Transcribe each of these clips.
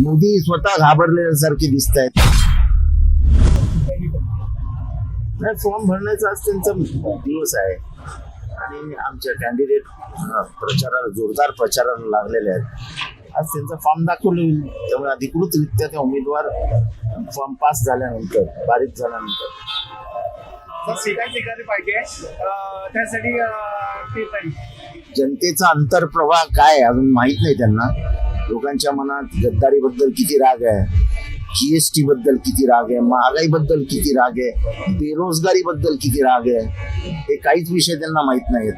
मोदी स्वतः घाबरल्यासारखे दिसत आहेत फॉर्म भरण्याचा आज त्यांचा दिवस आहे. आणि आमच्या कॅन्डिडेट प्रचाराला जोरदार प्रचाराला लागलेले आहेत. आज त्यांचा फॉर्म दाखवले. त्यामुळे अधिकृतरित्या त्या उमेदवार फॉर्म पास झाल्यानंतर पारित झाल्यानंतर. तर सीटा ठिकाणी पाहिजे. अं, त्यासाठी जनतेचा अंतर्प्रवाह काय अजून माहीत नाही त्यांना. लोकांच्या मनात गद्दारीबद्दल किती राग आहे? जीएसटी बद्दल किती राग आहे? महागाई बद्दल किती राग आहे? बेरोजगारी बद्दल किती राग आहे? हे काहीच विषय त्यांना माहीत नाहीत.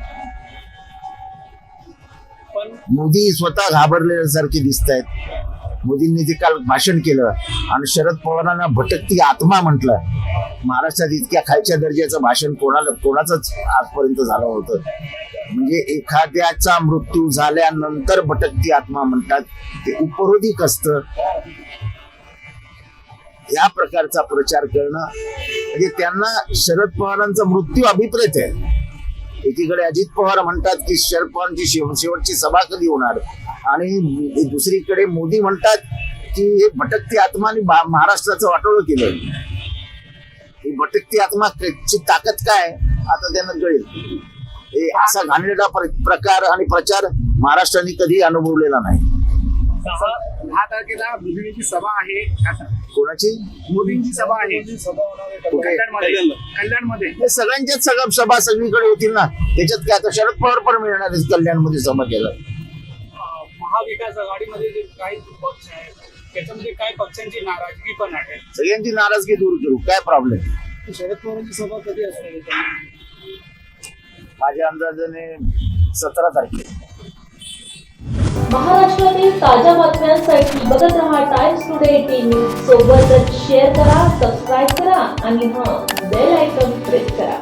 मोदी स्वतः घाबरल्यासारखे दिसत आहेत मोदींनी ते काल भाषण केलं आणि शरद पवारांना भटकती आत्मा म्हटलं महाराष्ट्रात इतक्या खालच्या दर्जाचं भाषण कोणाला कोणाचंच आजपर्यंत झालं होतं म्हणजे एखाद्याचा मृत्यू झाल्यानंतर भटकती आत्मा म्हणतात ते उपरोधिक असतं या प्रकारचा प्रचार करणं म्हणजे त्यांना शरद पवारांचा मृत्यू अभिप्रेत आहे. एकीकडे अजित पवार म्हणतात की शरद पवारांची शेवटची सभा कधी होणार? आणि दुसरीकडे मोदी म्हणतात की हे भटकती आत्माने महाराष्ट्राचं वाटोळं केलं ही भटकती आत्मा ची ताकद काय? आता त्यांना कळेल. हे असा घाणेरडा प्र- प्रकार आणि प्रचार महाराष्ट्राने कधी अनुभवलेला नाही. दहा तारखेला मोदींची सभा आहे. आता कोणाची? मोदींची सभा आहे? कल्याणमध्ये. हे सगळ्यांच्याच सभा सगळीकडे होतील ना. त्याच्यात काय आता शरद पवार पण मिळणार आहे कल्याणमध्ये सभा केला महाविकास आघाडीमध्ये जे काही पक्ष आहेत त्याच्यामध्ये काही पक्षांची नाराजगी पण आहे? सगळ्यांची नाराजगी दूर करू. काय प्रॉब्लेम शरद पवारांची सभा कधी असणार आहे? माझ्या अंदाजाने सतरा तारखेला. महाराष्ट्रातील ताज्या बातम्यांसाठी बघत रहा टाइम्स टुडे टीव्ही सोबतच शेअर करा सबस्क्राईब करा आणि हां बेल आयकॉन प्रेस करा.